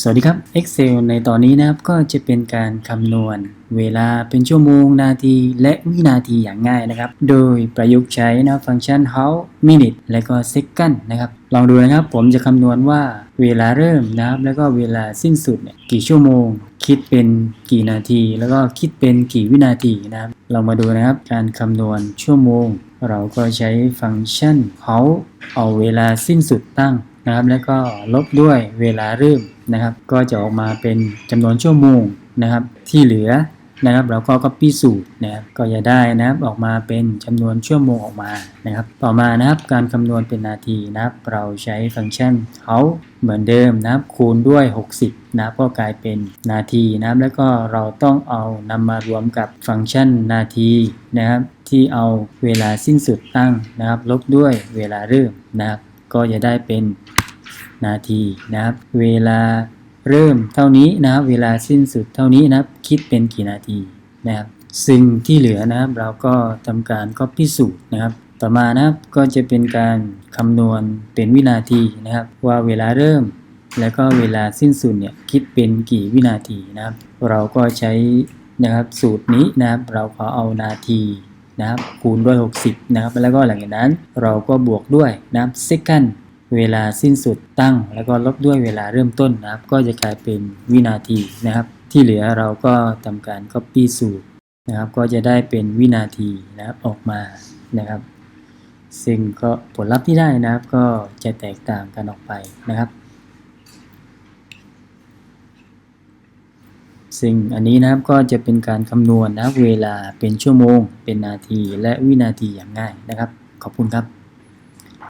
สวัสดีครับ Excel ในตอนนี้นะครับก็จะเป็นการคำนวณเวลาเป็นชั่วโมงนาที และวินาทีอย่างง่ายนะครับ โดยประยุกต์ใช้นะฟังก์ชัน how minute และก็ second นะครับ ลองดูนะครับผมจะคำนวณว่าเวลาเริ่มนะครับ แล้วก็เวลาสิ้นสุดเนี่ยกี่ชั่วโมง คิดเป็นกี่นาที แล้วก็คิดเป็นกี่วินาทีนะครับ เรามาดูนะครับการคำนวณชั่วโมง เราก็ใช้ฟังก์ชัน how เอาเวลาสิ้นสุดตั้ง นะครับ แล้วก็ลบด้วยเวลาเริ่มนะครับ ก็จะออกมาเป็นจำนวนชั่วโมงนะครับ ที่เหลือนะครับเราก็ copy สูตรนะครับก็จะได้นะครับออกมาเป็นจำนวนชั่วโมงออกมานะครับ ต่อมานะครับการคำนวณเป็นนาทีนะครับ เราใช้ฟังก์ชันเขาเหมือนเดิมนะครับ คูณด้วย 60 นะครับก็กลายเป็นนาทีนะครับ แล้วก็เราต้องเอานำมารวมกับฟังก์ชันนาทีนะครับ ที่เอาเวลาสิ้นสุดตั้งนะครับ ลบด้วยเวลาเริ่มนะครับ ก็จะได้เป็น นาทีนะครับ เวลาเริ่มเท่านี้นะครับ เวลาสิ้นสุดเท่านี้นะครับ คิดเป็นกี่นาทีนะครับซึ่งที่เหลือนะครับ เราก็ทำการก็พิสูจน์นะครับ ต่อมานะครับก็จะเป็นการคำนวณเป็นวินาทีนะครับ ว่าเวลาเริ่ม แล้วก็เวลาสิ้นสุดเนี่ยคิดเป็นกี่วินาทีนะครับ เราก็ใช้นะครับสูตรนี้นะครับ เราก็เอานาทีนะครับคูณด้วย 60 นะครับ แล้วก็หลังจากนั้นเราก็บวกด้วยนะครับ second เวลาสิ้นสุดตั้ง แล้วก็ลบด้วยเวลาเริ่มต้นนะครับ ก็จะกลายเป็นวินาทีนะครับ ที่เหลือเราก็ทำการ copy สูตรนะครับ ก็จะได้เป็นวินาทีนะครับออกมานะครับ ซึ่งก็ผลลัพธ์ที่ได้นะครับ ก็จะแตกต่างกันออกไปนะครับซึ่งอันนี้นะครับก็จะเป็นการคำนวณนะเวลาเป็นชั่วโมง เป็นนาทีและวินาทีอย่างง่ายนะครับ ขอบคุณครับ